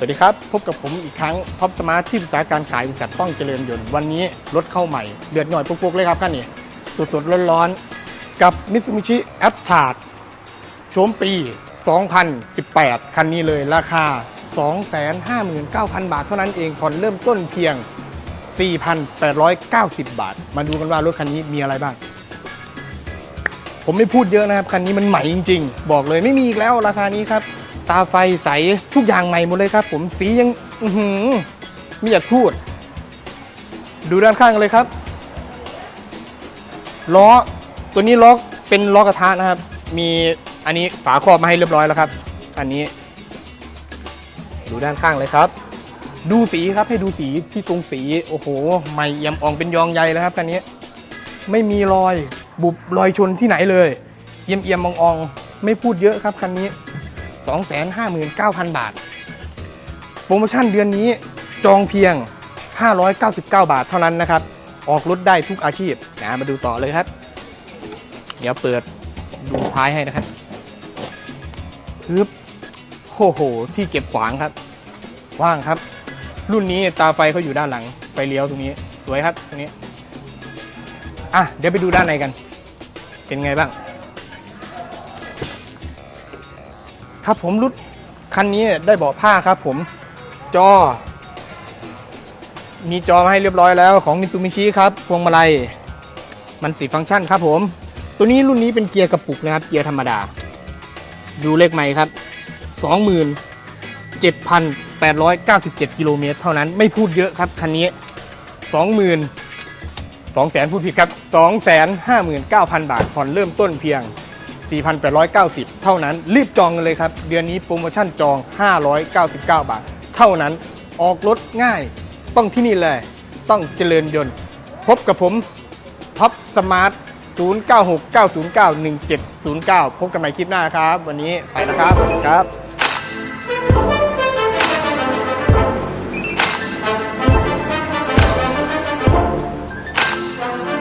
สวัสดีครับ พบกับผมอีกครั้งท็อปสมาร์ทที่ปรึกษาการขายบริษัทต้องเจริญยนต์วันนี้รถเข้าใหม่ เดือดหน่อยปุ๊กๆเลยครับท่านนี่สดๆร้อนๆ กับ Mitsubishi a p t a r โฉมปี 2018 คันนี้เลยราคา 259,000 บาทเท่านั้นเองผ่อนเริ่มต้นเพียง 4,890 บาท มาดูกันว่ารถคันนี้มีอะไรบ้าง ผมไม่พูดเยอะนะครับ คันนี้มันใหม่จริง ๆ บอกเลยไม่มีอีกแล้วราคานี้ครับ ตาไฟใสทุกอย่างใหม่หมดเลยครับ ผมสียังอือหือไม่อยากพูด ดูด้านข้างเลยครับ ล้อตัวนี้ล้อเป็นล้อกระทะนะครับ มีอันนี้ฝาครอบมาให้เรียบร้อยแล้วครับ อันนี้ ดูด้านข้างเลยครับ ดูสีครับให้ดูสีที่ตรงสีโอ้โหใหม่เอี่ยมอ่องเป็นยองใยแล้วครับคันนี้ ไม่มีรอยบุบรอยชนที่ไหนเลยเอี่ยมเอี่ยมๆอ่องไม่พูดเยอะครับคันนี้ 259,000 บาท โปรโมชั่นเดือนนี้จองเพียง 599 บาทเท่านั้นนะครับ ออกรถได้ทุกอาชีพนะมาดูต่อเลยครับ เดี๋ยวเปิดดูท้ายให้นะครับฮึบโอ้โห ที่เก็บขวางครับ ว่างครับ รุ่นนี้ตาไฟเขาอยู่ด้านหลัง ไฟเลี้ยวตรงนี้ สวยครับตรงนี้ อะ เดี๋ยวไปดูด้านในกัน เป็นไงบ้าง ครับผมรุ่นคันนี้ได้เบาะผ้าครับผมจอ มีจอมาให้เรียบร้อยแล้วของมิตซูมิชิครับพวงมาลัยมันสีฟังก์ชันครับผม ตัวนี้รุ่นนี้เป็นเกียร์กระปุกนะครับ เกียร์ธรรมดา ดูเลขใหม่ครับ 27,897 กิโลเมตรเท่านั้นไม่พูดเยอะครับคันนี้ 20,000 2แสนพูดผิดครับ 259,000 บาทผ่อนเริ่มต้นเพียง 4,890 เท่านั้น รีบจองกันเลยครับ เดือนนี้โปรโมชั่นจอง 599 บาท เท่านั้น ออกรถง่าย ต้องที่นี่เลย ต้องเจริญยนต์ พบกับผมท็อปสมาร์ท 0969091709 พบกันใหม่คลิปหน้าครับ วันนี้ไปนะครับสวัสดีครับ